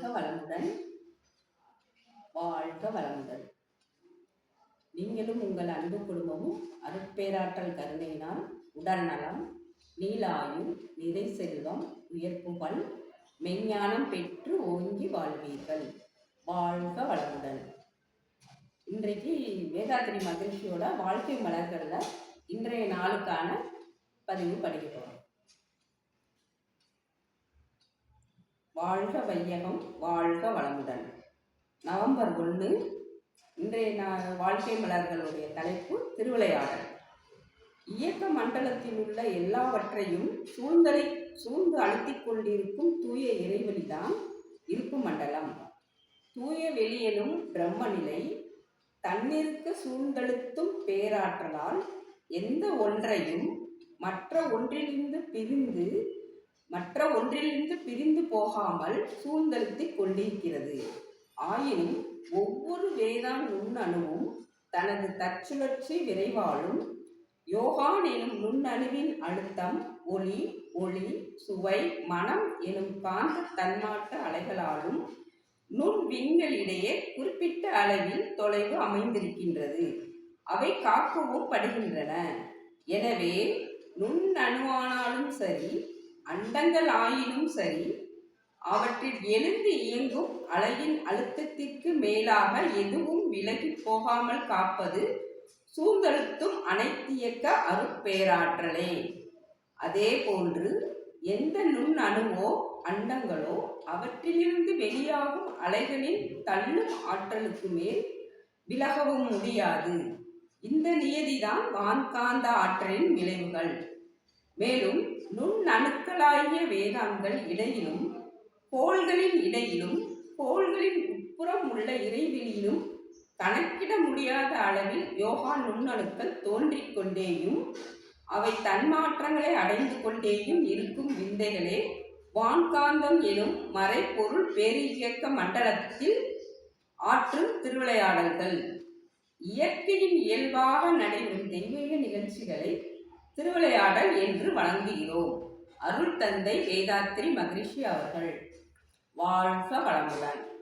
வாழ்க வளமுடன். வாழ்க வளமுடன். நீங்களும் உங்கள் அன்பு குடும்பமும் அருட்பேராற்றல் கருணையினால் உடல் நலம் நீலாயு நிறை செல்வம் உயர்ப்புகள் மெஞ்ஞானம் பெற்று ஓங்கி வாழ்வீர்கள். வாழ்க வளமுடன். இன்றைக்கு வேதாத்திரி மகிழ்ச்சியோட வாழ்க்கை மலர்களில் இன்றைய நாளுக்கான பதிவு படிக்கிறோம் வாழ்க வையகம் வாழ்க வளமுடன். நவம்பர் ஒன்று இன்றைய நான் வாழ்க்கை மலர்களுடைய தலைப்பு திருவிளையாடல். இயக்க மண்டலத்தில் உள்ள எல்லாவற்றையும் சூழ்ந்தலை சூழ்ந்து அழுத்திக் கொண்டிருக்கும் தூய இறைவெளிதான் இருப்பு மண்டலம். தூய வெளியெனும் பிரம்மநிலை தன்னிருக்க சூழ்ந்தழுத்தும் பேராற்றலால் எந்த ஒன்றையும் மற்ற ஒன்றிலிருந்து பிரிந்து மற்ற ஒன்றிலிருந்து பிரிந்து போகாமல் சூழ்ந்தழுத்தி கொண்டிருக்கிறது. ஆயினும் ஒவ்வொரு வேதான் நுண்ணணுவும் தனது தற்சுழற்சி விரைவாலும் யோகான் எனும் நுண்ணணுவின் அழுத்தம் ஒளி ஒளி சுவை மனம் எனும் காந்த தன்மாட்ட அலைகளாலும் நுண் விண்களிடையே குறிப்பிட்ட அளவில் தொலைவு அமைந்திருக்கின்றது. அவை காக்கவும் படுகின்றன. எனவே நுண்ணணுவானாலும் சரி அண்டங்கள் ஆயினும் சரி அவற்றில் எழுந்து இயங்கும் அலையின் அழுத்தத்திற்கு மேலாக எதுவும் விலகி போகாமல் காப்பது சூழ்ந்தழுத்தும் அனைத்தியக்க அருட்பேராற்றலே அதே போன்று எந்த நுண் அணுவோ அண்டங்களோ அவற்றிலிருந்து வெளியாகும் அலைகளின் தள்ளும் ஆற்றலுக்கு மேல் விலகவும் முடியாது. இந்த நியதிதான் வான்காந்த ஆற்றலின் விளைவுகள். மேலும் நுண்ணணுக்களாகிய வேதாங்கள் இடையிலும் கோள்களின் இடையிலும் கோள்களின் உட்புறம் உள்ள இறைவெளியிலும் கணக்கிட முடியாத அளவில் யோகா நுண்ணணுக்கள் தோன்றிக் கொண்டேயும் அவை தன்மாற்றங்களை அடைந்து கொண்டேயும் இருக்கும் விந்தைகளே வான்காந்தம் எனும் மறைப்பொருள் பேரியக்க மண்டலத்தில் ஆற்றும் திருவிளையாடல்கள். இயற்கையின் இயல்பாக நடைபெறும் தெய்வீக நிகழ்ச்சிகளை உரையாடல் என்று வழங்குகிறோம் அருள் தந்தை வேதாத்திரி மகரிஷி அவர்கள். வாழ்க வளமுடன்.